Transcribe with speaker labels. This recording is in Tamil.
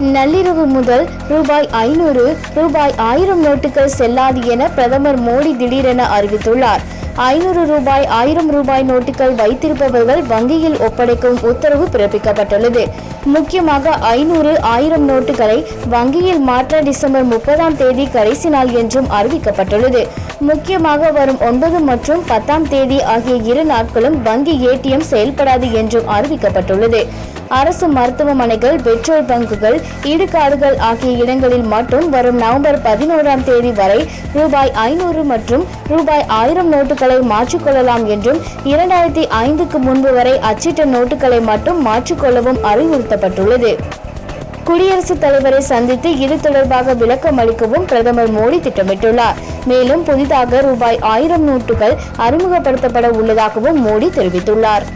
Speaker 1: நள்ளிரவு முதல் ரூபாய் ஐநூறு ரூபாய் ஆயிரம் நோட்டுகள் செல்லாது என பிரதமர் மோடி திடீரென அறிவித்துள்ளார். ஐநூறு ரூபாய் ஆயிரம் ரூபாய் நோட்டுகள் வைத்திருப்பவர்கள் வங்கியில் ஒப்படைக்கும் உத்தரவு பிறப்பிக்கப்பட்டுள்ளது. முக்கியமாக ஐநூறு ஆயிரம் நோட்டுகளை வங்கியில் மாற்ற டிசம்பர் முப்பதாம் தேதி கடைசி நாள் என்றும் அறிவிக்கப்பட்டுள்ளது. முக்கியமாக வரும் ஒன்பது மற்றும் பத்தாம் தேதி ஆகிய இரு நாட்களும் வங்கி ஏடிஎம் செயல்படாது என்றும் அறிவிக்கப்பட்டுள்ளது. அரசு மருத்துவமனைகள் பெட்ரோல் பங்குகள் ஈடுகாடுகள் ஆகிய இடங்களில் மட்டும் வரும் நவம்பர் பதினோராம் தேதி வரை ரூபாய் ஐநூறு மற்றும் ரூபாய் ஆயிரம் நோட்டுகளை மாற்றிக்கொள்ளலாம் என்றும் இரண்டாயிரத்தி ஐந்துக்கு முன்பு வரை அச்சிட்ட நோட்டுகளை மட்டும் மாற்றிக்கொள்ளவும் அறிவுறுத்தப்பட்டுள்ளது. குடியரசுத் தலைவரை சந்தித்து இது தொடர்பாக விளக்கம் அளிக்கவும் பிரதமர் மோடி திட்டமிட்டுள்ளார். மேலும் புதிதாக ரூபாய் ஆயிரம் நோட்டுகள் அறிமுகப்படுத்தப்பட உள்ளதாகவும் மோடி தெரிவித்துள்ளார்.